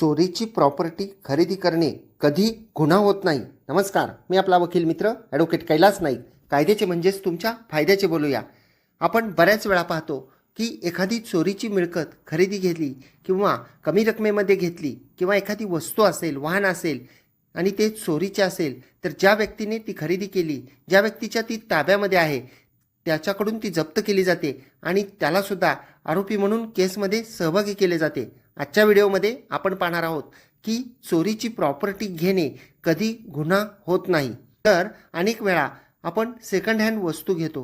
चोरीची प्रॉपर्टी खरेदी करणे कधी गुन्हा होत नाही. नमस्कार मी आपला वकील मित्र ॲडव्होकेट कैलास नाईक. कायद्याचे म्हणजेच तुमच्या फायद्याचे बोलूया. आपण बऱ्याच वेळा पाहतो की एखादी चोरीची मिळकत खरेदी घेतली किंवा कमी रकमेमध्ये घेतली किंवा एखादी वस्तू असेल वाहन असेल आणि ते चोरीचे असेल तर ज्या व्यक्तीने ती खरेदी केली ज्या व्यक्तीच्या ती ताब्यामध्ये आहे त्याच्याकडून ती जप्त केली जाते आणि त्यालासुद्धा आरोपी म्हणून केसमध्ये सहभागी केले जाते. आजच्या व्हिडिओमध्ये आपण पाहणार आहोत की चोरीची प्रॉपर्टी घेणे कधी गुन्हा होत नाही. तर अनेक वेळा आपण सेकंड हँड वस्तू घेतो.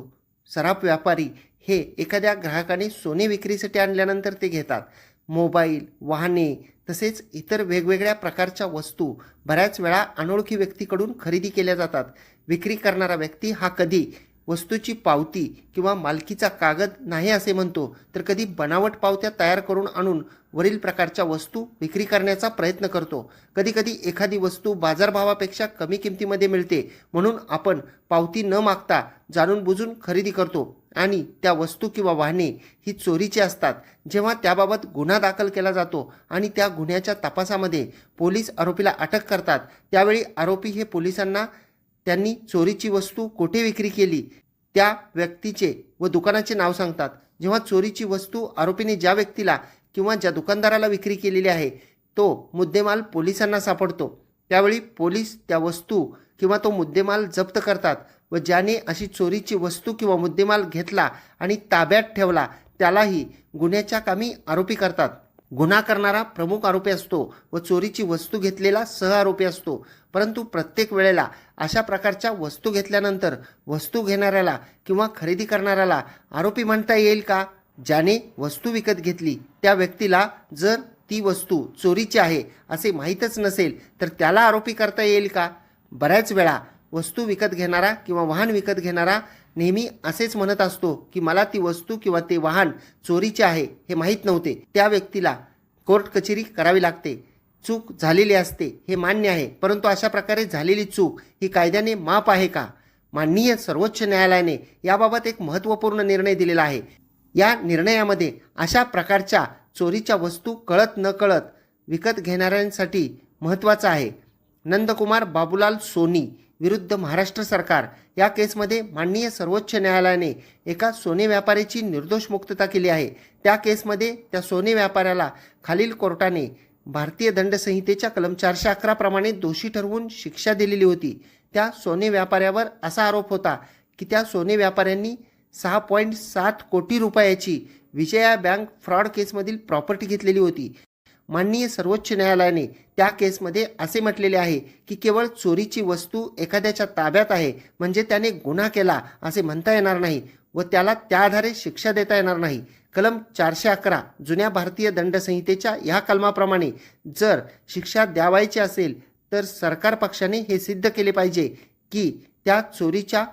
सराफ व्यापारी हे एखाद्या ग्राहकाने सोने विक्रीसाठी आणल्यानंतर ते घेतात. मोबाईल वाहने तसेच इतर वेगवेगळ्या प्रकारच्या वस्तू बऱ्याच वेळा अनोळखी व्यक्तीकडून खरेदी केल्या जातात. विक्री करणारा व्यक्ती हा कधी वस्तूची पावती किंवा मालकीचा कागद नाही असे म्हणतो तर कधी बनावट पावत्या तयार करून आणून वरील प्रकारच्या वस्तू विक्री करण्याचा प्रयत्न करतो. कधीकधी एखादी वस्तू बाजारभावापेक्षा कमी किमतीमध्ये मिळते म्हणून आपण पावती न मागता जाणून बुजून खरेदी करतो आणि त्या वस्तू किंवा वाहने ही चोरीची असतात जेव्हा त्याबाबत गुन्हा दाखल केला जातो आणि त्या गुन्ह्याच्या तपासामध्ये पोलीस आरोपीला अटक करतात. त्यावेळी आरोपी हे पोलिसांना त्यांनी चोरीची वस्तू कोठे विक्री केली? त्या व्यक्तीचे व दुकानाचे नाव सांगतात. जेव्हा चोरीची वस्तू आरोपीने ज्या व्यक्तीला किंवा ज्या दुकानदाराला विक्री केलेली आहे तो मुद्देमाल पोलिसांना सापडतो. त्यावेळी पोलीस त्या वस्तू किंवा तो मुद्देमाल जप्त करतात व ज्याने अशी चोरीची वस्तू किंवा मुद्देमाल घेतला आणि ताब्यात ठेवला त्यालाही गुन्ह्याच्या कामी आरोपी करतात. गुन्हा करणारा प्रमुख आरोपी असतो व चोरीची वस्तू घेतलेला सह आरोपी असतो. परंतु प्रत्येक वेळेला अशा प्रकारच्या वस्तू घेतल्यानंतर वस्तू घेणाऱ्याला किंवा खरेदी करणाऱ्याला आरोपी म्हणता येईल का? ज्याने वस्तू विकत घेतली त्या व्यक्तीला जर ती वस्तू चोरीची आहे असे माहीतच नसेल तर त्याला आरोपी करता येईल का? बऱ्याच वेळा वस्तू विकत घेणारा किंवा वाहन विकत घेणारा नेहमी असेच म्हणत असतो की मला ती वस्तू किंवा ते वाहन चोरीचे आहे हे माहीत नव्हते. त्या व्यक्तीला कोर्ट कचेरी करावी लागते. चूक झालेली असते हे मान्य आहे. परंतु अशा प्रकारे झालेली चूक ही कायद्याने माप आहे का? माननीय सर्वोच्च न्यायालयाने याबाबत एक महत्त्वपूर्ण निर्णय दिलेला आहे. या निर्णयामध्ये अशा प्रकारच्या चोरीच्या वस्तू कळत न कळत विकत घेणाऱ्यांसाठी महत्त्वाचं आहे. नंदकुमार बाबूलाल सोनी विरुद्ध महाराष्ट्र सरकार. या केसमध्ये माननीय सर्वोच्च न्यायालयाने एका सोने व्यापाऱ्याची निर्दोष मुक्तता केली आहे. त्या केसमध्ये त्या सोने व्यापाऱ्याला खालील कोर्टाने भारतीय दंडसंहितेच्या कलम चारशे अकराप्रमाणे दोषी ठरवून शिक्षा दिलेली होती. त्या सोने व्यापाऱ्यावर असा आरोप होता की त्या सोने व्यापाऱ्यांनी सहा पॉईंट सात कोटी रुपयाची विजया बँक फ्रॉड केसमधील प्रॉपर्टी घेतलेली होती. माननीय सर्वोच्च न्यायालयाने त्या केसमध्ये असे म्हटलेले आहे की केवळ चोरीची वस्तू एखाद्याच्या ताब्यात आहे म्हणजे त्याने गुन्हा केला असे म्हणता येणार नाही व त्याला त्या आधारे शिक्षा देता येणार नाही. कलम चारशे अकरा जुन्या भारतीय दंडसंहितेच्या ह्या कलमाप्रमाणे जर शिक्षा द्यावायची असेल तर सरकार पक्षाने हे सिद्ध केले पाहिजे की त्या चोरीच्या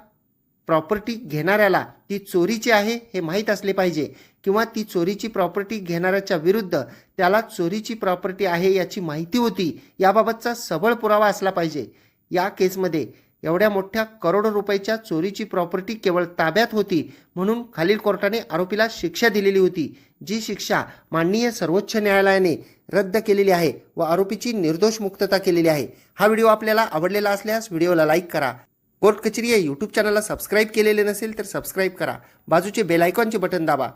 प्रॉपर्टी घेणाऱ्याला ती चोरीची आहे हे माहीत असले पाहिजे. किंवा ती चोरीची प्रॉपर्टी घेणाऱ्याच्या विरुद्ध त्याला चोरीची प्रॉपर्टी आहे याची माहिती होती याबाबतचा सबळ पुरावा असला पाहिजे. या केसमध्ये एवढ्या मोठ्या करोडो रुपयाच्या चोरीची प्रॉपर्टी केवळ ताब्यात होती म्हणून खालील कोर्टाने आरोपीला शिक्षा दिलेली होती जी शिक्षा माननीय सर्वोच्च न्यायालयाने रद्द केलेली आहे व आरोपीची निर्दोष मुक्तता केलेली आहे. हा व्हिडिओ आपल्याला आवडलेला असल्यास व्हिडिओला लाईक करा. कोर्ट कचेरी या यूट्यूब चॅनलला सबस्क्राईब केलेले नसेल तर सबस्क्राईब करा. बाजूचे बेलायकॉनचे बटन दाबा.